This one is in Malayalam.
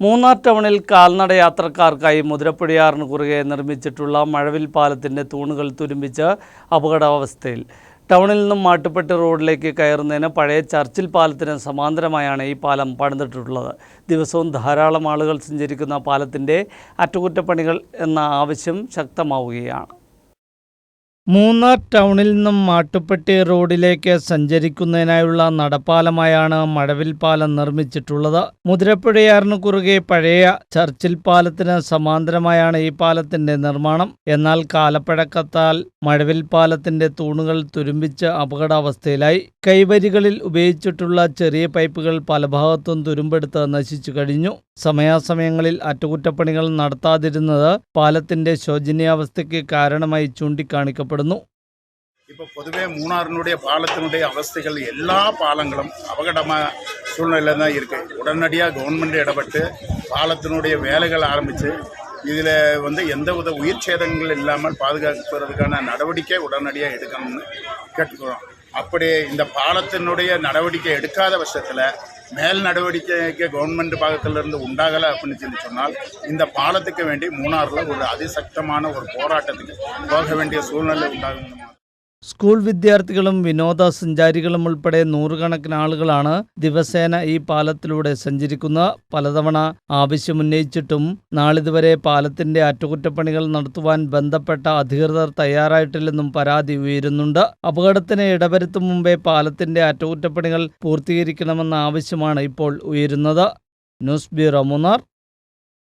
മൂന്നാർ ടൗണിൽ കാൽനട യാത്രക്കാർക്കായി മുതിരപ്പുഴയാറിന് കുറുകെ നിർമ്മിച്ചിട്ടുള്ള മഴവിൽ പാലത്തിന്റെ തൂണുകൾ തുരുമ്പിച്ച് അപകടാവസ്ഥയിൽ. ടൗണിൽ നിന്നും മാട്ടുപ്പെട്ടി റോഡിലേക്ക് കയറുന്നതിന് പഴയ ചർച്ചിൽ പാലത്തിന് സമാന്തരമായാണ് ഈ പാലം പണിതിട്ടുള്ളത്. ദിവസവും ധാരാളം ആളുകൾ സഞ്ചരിക്കുന്ന പാലത്തിന്റെ അറ്റകുറ്റപ്പണികൾ എന്ന ആവശ്യം ശക്തമാവുകയാണ്. മൂന്നാർ ടൗണിൽ നിന്നും മാട്ടുപ്പെട്ടി റോഡിലേക്ക് സഞ്ചരിക്കുന്നതിനായുള്ള നടപ്പാലമായാണ് മഴവിൽ പാലം നിർമ്മിച്ചിട്ടുള്ളത്. മുതിരപ്പുഴയാറിന് കുറുകെ പഴയ ചർച്ചിൽ പാലത്തിന് സമാന്തരമായാണ് ഈ പാലത്തിന്റെ നിർമ്മാണം. എന്നാൽ കാലപ്പഴക്കത്താൽ മഴവിൽ പാലത്തിന്റെ തൂണുകൾ തുരുമ്പിച്ച് അപകടാവസ്ഥയിലായി. കൈവരികളിൽ ഉപയോഗിച്ചിട്ടുള്ള ചെറിയ പൈപ്പുകൾ പല ഭാഗത്തും തുരുമ്പെടുത്ത് നശിച്ചു കഴിഞ്ഞു. സമയാസമയങ്ങളിൽ അറ്റകുറ്റപ്പണികൾ നടത്താതിരുന്നത് പാലത്തിന്റെ ശോചനീയാവസ്ഥയ്ക്ക് കാരണമായി ചൂണ്ടിക്കാണിക്കപ്പെടുന്നു. ഇപ്പൊ പൊതുവെ മൂന്നാറിനുടേ പാലത്തിനുടേ അവസ്ഥകൾ എല്ലാ പാലങ്ങളും അപകടമായ സൂഴ്നിലാ ഇരിക്ക. ഉടനടിയാ ഗവൺമെന്റ് ഇടപെട്ട് പാലത്തിനുടേ വേലകൾ ആരംഭിച്ച് ഇതിൽ വന്ന് എന്തവിധ ഉയർച്ചേതങ്ങൾ ഇല്ലാമൽ പാതുകാക്കുന്ന നടപടിക്ക് ഉടനടിയാ എടുക്കണമെന്ന് കേട്ടിട്ടുള്ള அப்படி இந்த பாலத்தினுடைய நடவடிக்கை எடுக்காத பட்சத்தில் மேல் நடவடிக்கைக்கு கவர்மெண்ட் பாகத்திலிருந்து உண்டாகலை அப்படின்னு சொல்லி சொன்னால் இந்த பாலத்துக்கு வேண்டி மூணாறில் ஒரு அதிசக்தமான ஒரு போராட்டத்துக்கு போக வேண்டிய சூழ்நிலை உண்டாகும். സ്കൂൾ വിദ്യാർത്ഥികളും വിനോദസഞ്ചാരികളും ഉൾപ്പെടെ നൂറുകണക്കിന് ആളുകളാണ് ദിവസേന ഈ പാലത്തിലൂടെ സഞ്ചരിക്കുന്നത് പലതവണ ആവശ്യമുന്നയിച്ചിട്ടും നാളിതുവരെ പാലത്തിന്റെ അറ്റകുറ്റപ്പണികൾ നടത്തുവാൻ ബന്ധപ്പെട്ട അധികൃതർ തയ്യാറായിട്ടില്ലെന്നും പരാതി ഉയരുന്നുണ്ട്. അപകടത്തിന് ഇടവരുത്തും മുമ്പേ പാലത്തിന്റെ അറ്റകുറ്റപ്പണികൾ പൂർത്തീകരിക്കണമെന്ന ആവശ്യമാണ് ഇപ്പോൾ ഉയരുന്നത്. News bureau Munnar.